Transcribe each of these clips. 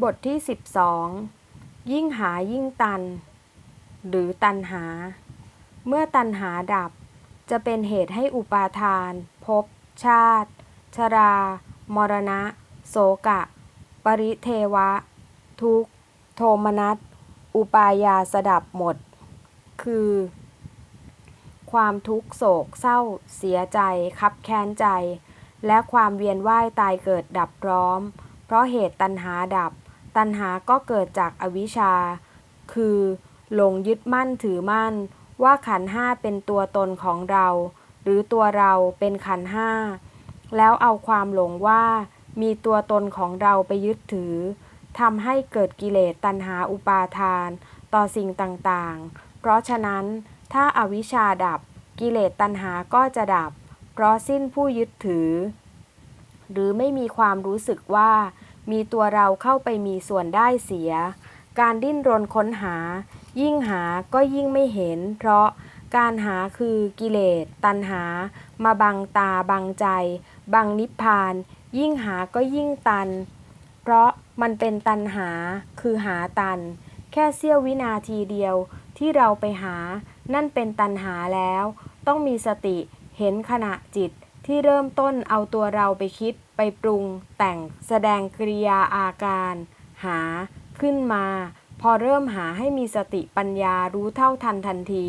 บทที่ 12 ยิ่งหายิ่งตัน หรือตันหา เมื่อตันหาดับ จะเป็นเหตุให้อุปาทาน ภพ ชาติ ชรา มรณะ โสกะ ปริเทวะ ทุกโทมนัส อุปายาสดับหมด คือ ความทุกโศกเศร้า เสียใจ คับแค้นใจ และความเวียนว่ายตายเกิดดับพร้อม เพราะเหตุตัณหาดับ ตัณหาก็เกิดจากอวิชชา คือหลงยึดมั่นถือมั่น ว่าขันห้าเป็นตัวตนของเรา หรือตัวเราเป็นขันห้า แล้วเอาความหลงว่ามีตัวตนของเราไปยึดถือทำให้เกิดกิเลสตัณหาอุปาทาน ต่อสิ่งต่างๆ เพราะฉะนั้นถ้าอาวิชชาดับกิเลสตัณหาก็จะดับ เพราะสิ้นผู้ยึดถือ หรือไม่มีความรู้สึกว่า มีตัวเราเข้าไปมีส่วนได้เสีย การดิ้นรนค้นหา ยิ่งหาก็ยิ่งไม่เห็น เพราะการหาคือกิเลส ตัณหา มาบังตาบังใจ บังนิพพาน ยิ่งหาก็ยิ่งตัน เพราะมันเป็นตัณหาคือหาตัน แค่เสี้ยววินาทีเดียวที่เราไปหา นั่นเป็นตัณหาแล้ว ต้องมีสติเห็นขณะจิต ที่เริ่มต้นเอาตัวเราไปคิดไปปรุง แต่งแสดงกริยาอาการ หา ขึ้นมา พอเริ่มหาให้มีสติปัญญารู้เท่าทันทันที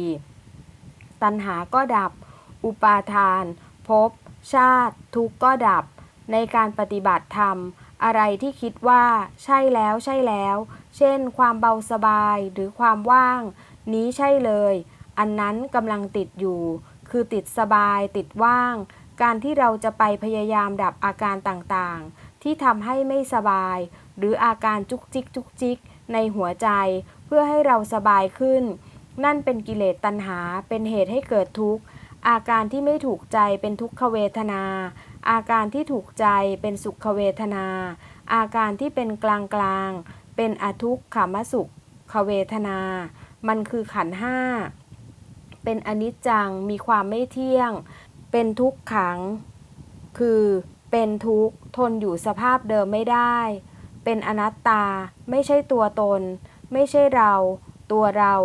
ตัณหาก็ดับ อุปาทาน ภพ ชาติ ทุกข์ก็ดับ ในการปฏิบัติธรรม อะไรที่คิดว่า ใช่แล้วใช่แล้ว เช่น ความเบาสบายหรือความว่าง นี้ใช่เลย อันนั้นกำลังติดอยู่ คือติดสบายติดว่าง การที่เราจะไปพยายามดับอาการต่างๆ ที่ทำให้ไม่สบาย หรืออาการจุกจิกจุกจิกในหัวใจ เพื่อให้เราสบายขึ้น นั่นเป็นกิเลสตัณหาเป็นเหตุให้เกิดทุกข์ อาการที่ไม่ถูกใจเป็นทุกขเวทนา อาการที่ถูกใจเป็นสุขเวทนา อาการที่เป็นกลางกลางๆเป็นอทุกขมสุขขเวทนา มันคือขันห้าเป็นอนิจจังมีความไม่เที่ยง เป็นทุกขัง คือเป็นทุกข์ทนอยู่สภาพเดิมไม่ได้ เป็นอนัตตา ไม่ใช่ตัวตน ไม่ใช่เรา ตัวเรา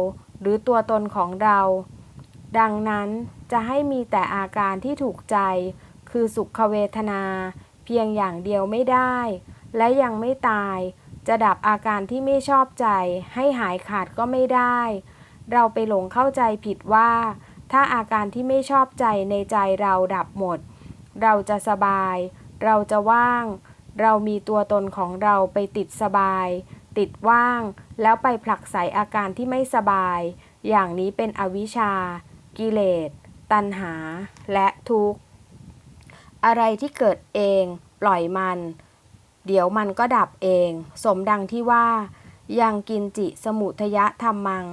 หรือตัวตนของเรา ดังนั้นจะให้มีแต่อาการที่ถูกใจ คือสุขเวทนา เพียงอย่างเดียวไม่ได้ และยังไม่ตาย จะดับอาการที่ไม่ชอบใจ ให้หายขาดก็ไม่ได้ เราไปหลงเข้าใจผิดว่า ถ้าอาการที่ไม่ชอบใจในใจเราดับหมด เราจะสบาย เราจะว่าง เรามีตัวตนของเราไปติดสบาย ติดว่าง แล้วไปผลักไสอาการที่ไม่สบาย อย่างนี้เป็นอวิชชา กิเลส ตัณหา และทุกข์ อะไรที่เกิดเอง ปล่อยมัน เดี๋ยวมันก็ดับเอง สมดังที่ว่า ยังกินจิสมุทยะธรรมัง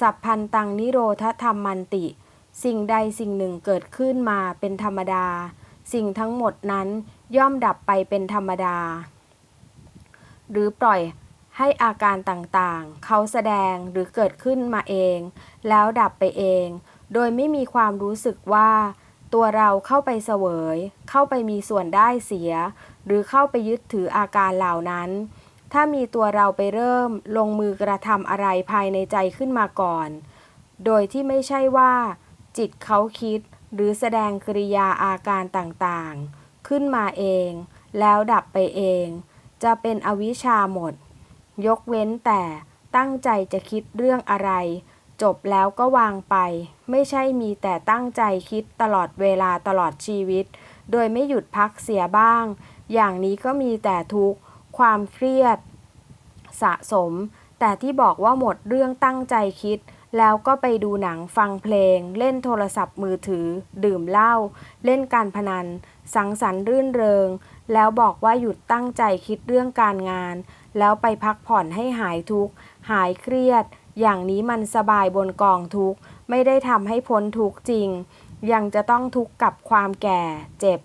สัพพันตังนิโรธธรรมมันติ สิ่งใดสิ่งหนึ่งเกิดขึ้นมาเป็นธรรมดา สิ่งทั้งหมดนั้นย่อมดับไปเป็นธรรมดา หรือปล่อยให้อาการต่างๆ เขาแสดงหรือเกิดขึ้นมาเอง แล้วดับไปเอง โดยไม่มีความรู้สึกว่า ตัวเราเข้าไปเสวย เข้าไปมีส่วนได้เสีย หรือเข้าไปยึดถืออาการเหล่านั้น ถ้ามีตัวเราไปเริ่มลงมือกระทำอะไรภายในใจขึ้นมาก่อน โดยที่ไม่ใช่ว่า จิตเขาคิดหรือแสดงกริยาอาการต่างๆ ขึ้นมาเอง แล้วดับไปเอง จะเป็นอวิชชาหมด ยกเว้นแต่ตั้งใจจะคิดเรื่องอะไร จบแล้วก็วางไป ไม่ใช่มีแต่ตั้งใจคิดตลอดเวลาตลอดชีวิต โดยไม่หยุดพักเสียบ้าง อย่างนี้ก็มีแต่ทุกข์ ความเครียด สะสม แต่ที่บอกว่าหมดเรื่องตั้งใจคิด แล้วก็ไปดูหนังฟังเพลง เล่นโทรศัพท์มือถือ ดื่มเหล้าเล่นการพนัน สังสรรค์รื่นเริง แล้วบอกว่าหยุดตั้งใจคิดเรื่องการงาน แล้วไปพักผ่อนให้หายทุกข์ หายเครียด อย่างนี้มันสบายบนกองทุกข์ ไม่ได้ทำให้พ้นทุกข์จริง ยังจะต้องทุกข์กับความแก่ เจ็บ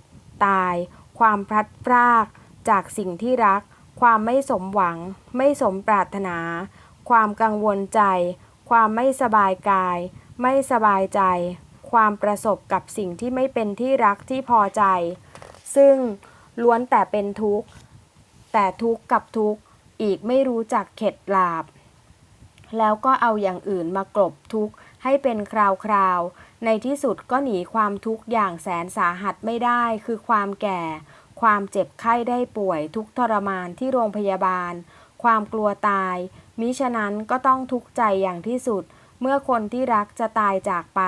ตาย ความพลัดพราก จากสิ่งที่รัก ความไม่สมหวัง ไม่สมปรารถนา ความกังวลใจ ความไม่สบายกาย ไม่สบายใจ ความประสบกับสิ่งที่ไม่เป็นที่รักที่พอใจ ซึ่งล้วนแต่เป็นทุกข์ แต่ทุกข์กับทุกข์อีกไม่รู้จักเข็ดหลาบ แล้วก็เอาอย่างอื่นมากลบทุกข์ให้เป็นคราวๆ ในที่สุดก็หนีความทุกข์อย่างแสนสาหัสไม่ได้ คือความแก่ ความเจ็บไข้ได้ป่วยทุกทรมานที่โรงพยาบาล ความกลัวตาย มิฉะนั้นก็ต้องทุกข์ใจอย่างที่สุด เมื่อคนที่รักจะตายจากไป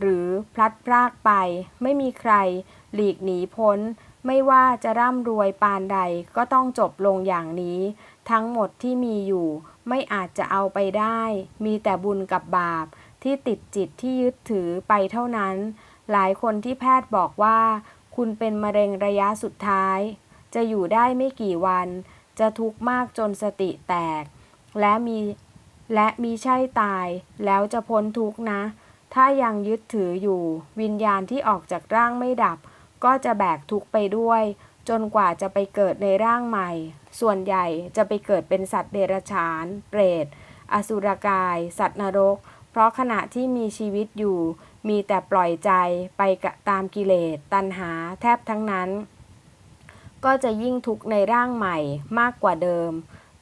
หรือพลัดพรากไป ไม่มีใคร หลีกหนีพ้น ไม่ว่าจะร่ำรวยปานใดก็ต้องจบลงอย่างนี้ ทั้งหมดที่มีอยู่ ไม่อาจจะเอาไปได้ มีแต่บุญกับบาป ที่ติดจิตที่ยึดถือไปเท่านั้น หลายคนที่แพทย์บอกว่า คุณเป็นมะเร็งระยะสุดท้าย จะอยู่ได้ไม่กี่วัน จะทุกข์มากจนสติแตก และมีและมีใช่ตาย แล้วจะพ้นทุกนะ ถ้ายังยึดถืออยู่ วิญญาณที่ออกจากร่างไม่ดับ ก็จะแบกทุกไปด้วย จนกว่าจะไปเกิดในร่างใหม่ ส่วนใหญ่จะไปเกิดเป็นสัตว์เดรัจฉาน เปรต อสุรกาย สัตว์นรก เพราะขณะที่มีชีวิตอยู่ มีแต่ปล่อยใจไปตามกิเลส ตัณหา แทบทั้งนั้น ก็จะยิ่งทุกข์ในร่างใหม่มากกว่าเดิม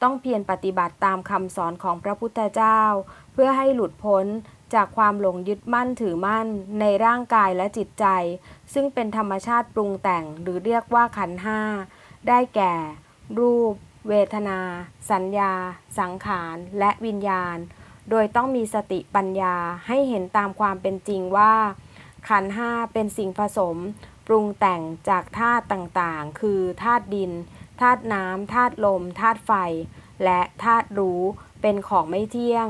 ต้องเพียรปฏิบัติตามคำสอนของพระพุทธเจ้า เพื่อให้หลุดพ้นจากความหลงยึดมั่นถือมั่นในร่างกายและจิตใจ ซึ่งเป็นธรรมชาติปรุงแต่งหรือเรียกว่าขันห้า ได้แก่ รูป เวทนา สัญญา สังขาร และวิญญาณ โดยต้องมีสติปัญญาให้เห็นตามความเป็นจริงว่า ขันห้าเป็นสิ่งผสม ปรุงแต่งจากธาตุต่างๆ คือธาตุดิน ธาตุน้ำธาตุลมธาตุไฟ และธาตุรู้เป็นของไม่เที่ยง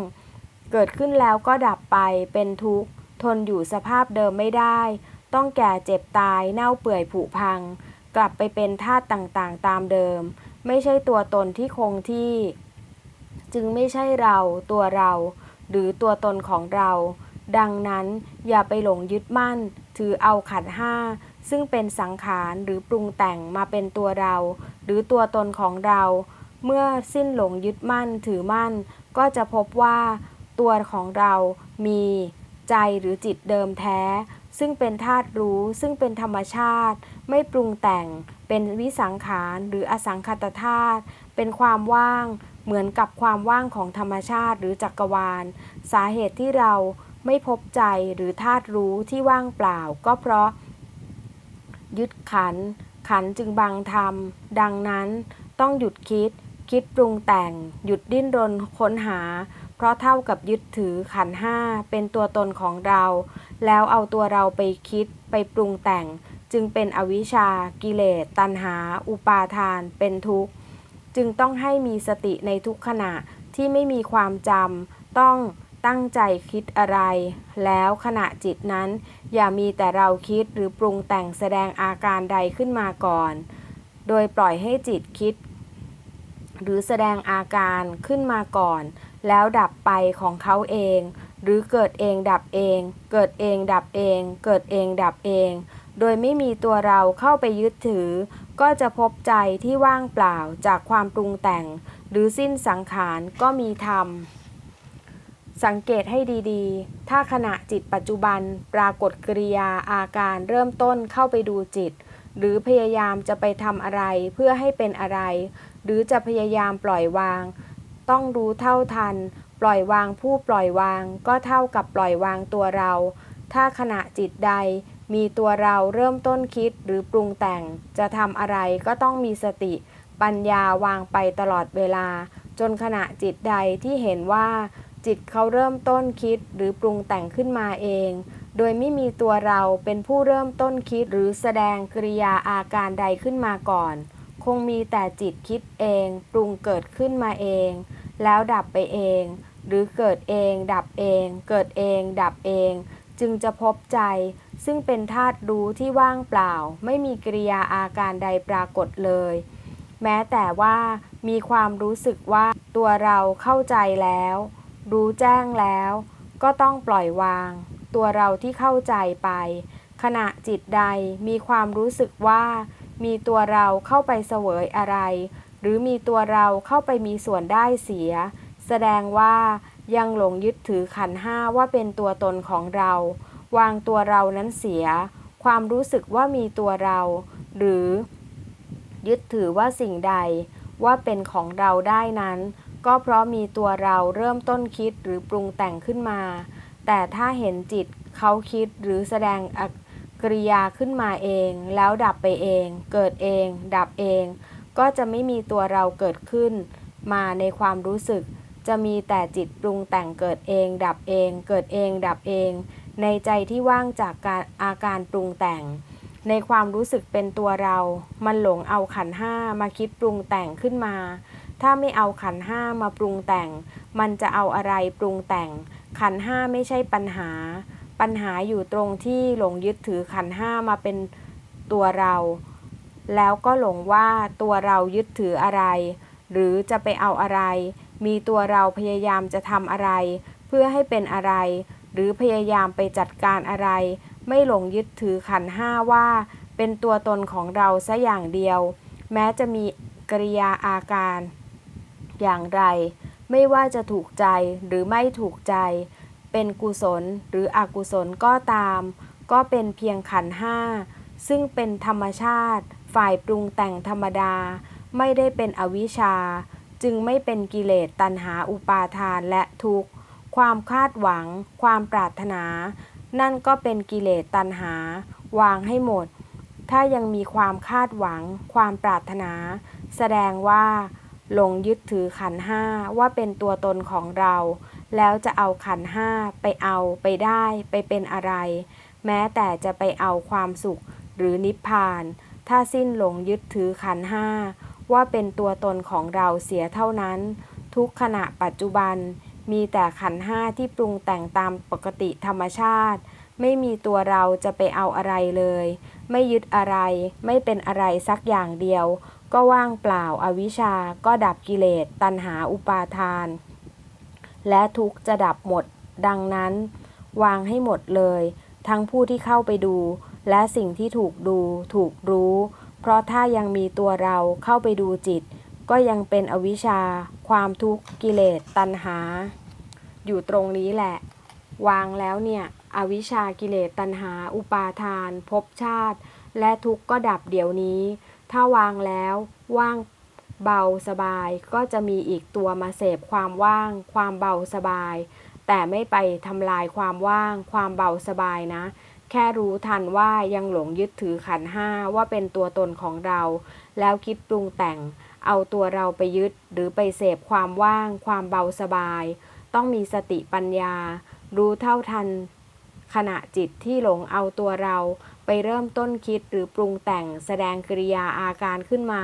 เกิดขึ้นแล้วก็ดับไปเป็นทุกข์ ทนอยู่สภาพเดิมไม่ได้ ต้องแก่เจ็บตายเน่าเปื่อยผุพัง กลับไปเป็นธาตุต่างๆ ตามเดิม ไม่ใช่ตัวตนที่คงที่ จึงไม่ใช่เราตัวเรา หรือตัวตนของเรา ดังนั้นอย่าไปหลงยึดมั่น ถือเอาขันห้า ซึ่งเป็นสังขารหรือปรุงแต่งมาเป็นตัวเรา หรือตัวตนของเรา เมื่อสิ้นหลงยึดมั่นถือมั่น ก็จะพบว่า ตัวของเรามีใจหรือจิตเดิมแท้ ซึ่งเป็นธาตุรู้ซึ่งเป็นธรรมชาติ ไม่ปรุงแต่งเป็นวิสังขารหรืออสังคตธาตุเป็นความว่างเหมือนกับความว่างของธรรมชาติหรือจักรวาล สาเหตุที่เราไม่พบใจหรือธาตุรู้ที่ว่างเปล่า ก็เพราะ ยึดขัน ขันจึงบังธรรม ดังนั้นต้องหยุดคิด คิดปรุงแต่ง หยุดดิ้นรนค้นหา เพราะเท่ากับยึดถือขันห้าเป็นตัวตนของเรา แล้วเอาตัวเราไปคิดไปปรุงแต่ง จึงเป็นอวิชชา กิเลส ตัณหา อุปาทาน เป็นทุกข์ จึงต้องให้มีสติในทุกขณะที่ไม่มีความจำต้อง ตั้งใจคิดอะไร แล้วขณะจิตนั้น อย่ามีแต่เราคิดหรือปรุงแต่งแสดงอาการใดขึ้นมาก่อน โดยปล่อยให้จิตคิด หรือแสดงอาการขึ้นมาก่อน แล้วดับไปของเขาเอง หรือเกิดเองดับเอง เกิดเองดับเอง เกิดเองดับเอง โดยไม่มีตัวเราเข้าไปยึดถือ ก็จะพบใจที่ว่างเปล่าจากความปรุงแต่ง หรือสิ้นสังขารก็มีธรรม สังเกตให้ดีๆ ถ้าขณะจิตปัจจุบันปรากฏกริยาอาการเริ่มต้นเข้าไปดูจิต หรือพยายามจะไปทำอะไรเพื่อให้เป็นอะไร หรือจะพยายามปล่อยวาง ต้องรู้เท่าทัน ปล่อยวางผู้ปล่อยวาง ก็เท่ากับปล่อยวางตัวเรา ถ้าขณะจิตใด มีตัวเราเริ่มต้นคิดหรือปรุงแต่ง จะทำอะไรก็ต้องมีสติ ปัญญาวางไปตลอดเวลา จนขณะจิตใดที่เห็นว่า จิตเขาเริ่มต้นคิดหรือปรุงแต่งขึ้นมาเอง โดยไม่มีตัวเราเป็นผู้เริ่มต้นคิดหรือแสดงกริยาอาการใดขึ้นมาก่อน คงมีแต่จิตคิดเอง ปรุงเกิดขึ้นมาเอง แล้วดับไปเอง หรือเกิดเอง ดับเอง เกิดเอง ดับเอง จึงจะพบใจ ซึ่งเป็นธาตุรู้ที่ว่างเปล่า ไม่มีกริยาอาการใดปรากฏเลย แม้แต่ว่ามีความรู้สึกว่าตัวเราเข้าใจแล้ว รู้แจ้งแล้ว ก็ต้องปล่อยวาง ตัวเราที่เข้าใจไป ขณะจิตใดมีความรู้สึกว่า มีตัวเราเข้าไปเสวยอะไร หรือมีตัวเราเข้าไปมีส่วนได้เสีย แสดงว่ายังหลงยึดถือขันห้าว่าเป็นตัวตนของเรา วางตัวเรานั้นเสีย ความรู้สึกว่ามีตัวเรา หรือ ยึดถือว่าสิ่งใดว่าเป็นของเราได้นั้น ก็เพราะมีตัวเราเริ่มต้นคิดหรือปรุงแต่งขึ้นมา แต่ถ้าเห็นจิตเขาคิดหรือแสดงอกริยาขึ้นมาเอง แล้วดับไปเอง เกิดเอง ดับเอง ก็จะไม่มีตัวเราเกิดขึ้น มาในความรู้สึก จะมีแต่จิตปรุงแต่งเกิดเอง ดับเอง เกิดเอง ดับเอง ในใจที่ว่างจากการอาการปรุงแต่ง ในความรู้สึกเป็นตัวเรา มันหลงเอาขันห้ามาคิดปรุงแต่งขึ้นมา ถ้าไม่เอาขันห้ามาปรุงแต่ง มันจะเอาอะไรปรุงแต่ง ขันห้าไม่ใช่ปัญหา ปัญหาอยู่ตรงที่หลงยึดถือขันห้ามาเป็นตัวเรา แล้วก็หลงว่าตัวเรายึดถืออะไร หรือจะไปเอาอะไร มีตัวเราพยายามจะทำอะไร เพื่อให้เป็นอะไร หรือพยายามไปจัดการอะไร ไม่หลงยึดถือขันห้าว่า เป็นตัวตนของเราซะอย่างเดียว แม้จะมีกริยาอาการ อย่างไร ไม่ว่าจะถูกใจหรือไม่ถูกใจ เป็นกุศลหรืออกุศลก็ตาม ก็เป็นเพียงขันห้า ซึ่งเป็นธรรมชาติ ฝ่ายปรุงแต่งธรรมดา ไม่ได้เป็นอวิชชา จึงไม่เป็นกิเลสตัณหาอุปาทานและทุกข์ ความคาดหวัง ความปรารถนา นั่นก็เป็นกิเลสตัณหา วางให้หมด ถ้ายังมีความคาดหวัง ความปรารถนา แสดงว่า หลงยึดถือขันห้าว่าเป็นตัวตนของเรา แล้วจะเอาขันห้าไปเอาไปได้ไปเป็นอะไร แม้แต่จะไปเอาความสุขหรือนิพพาน ถ้าสิ้นหลงยึดถือขันห้าว่าเป็นตัวตนของเราเสียเท่านั้น ทุกขณะปัจจุบัน มีแต่ขันห้าที่ปรุงแต่งตามปกติธรรมชาติ ไม่มีตัวเราจะไปเอาอะไรเลย ไม่ยึดอะไร ไม่เป็นอะไรสักอย่างเดียว ก็ว่างเปล่าอาวิชชาก็ดับกิเลสตัณหาอุปาทาน และทุกจะดับหมด ดังนั้น วางให้หมดเลย ทั้งผู้ที่เข้าไปดู และสิ่งที่ถูกดูถูกรู้ เพราะถ้ายังมีตัวเราเข้าไปดูจิต ก็ยังเป็นอวิชชา ความทุกข์กิเลสตัณหา อยู่ตรงนี้แหละ วางแล้วเนี่ยอวิชชากิเลสตัณหา อุปาทานภพชาติ และทุกข์ก็ดับเดี๋ยวนี้ ถ้าวางแล้วว่างเบาสบายก็จะมีอีกตัวมาเสพความว่าง ความเบาสบาย แต่ไม่ไปทำลายความว่าง ความเบาสบายนะ แค่รู้ทันว่ายังหลงยึดถือขันห้าว่าเป็นตัวตนของเรา แล้วคิดปรุงแต่ง เอาตัวเราไปยึดหรือไปเสพความว่าง ความเบาสบาย ต้องมีสติปัญญา รู้เท่าทัน ขณะจิตที่หลงเอาตัวเรา ไปเริ่มต้นคิดหรือปรุงแต่งแสดงกริยาอาการขึ้นมา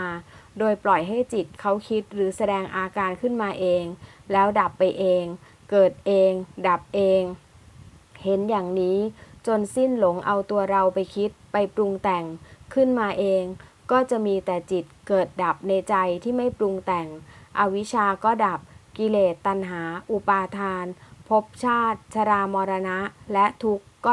โดยปล่อยให้จิตเขาคิดหรือแสดงอาการขึ้นมาเอง แล้วดับไปเอง เกิดเอง ดับเอง เห็นอย่างนี้จนสิ้นหลงเอาตัวเราไปคิดไปปรุงแต่งขึ้นมาเอง ก็จะมีแต่จิตเกิดดับในใจที่ไม่ปรุงแต่ง อวิชชาก็ดับกิเลสตัณหา อุปาทานภพชาติ ชรามรณะ และทุกข์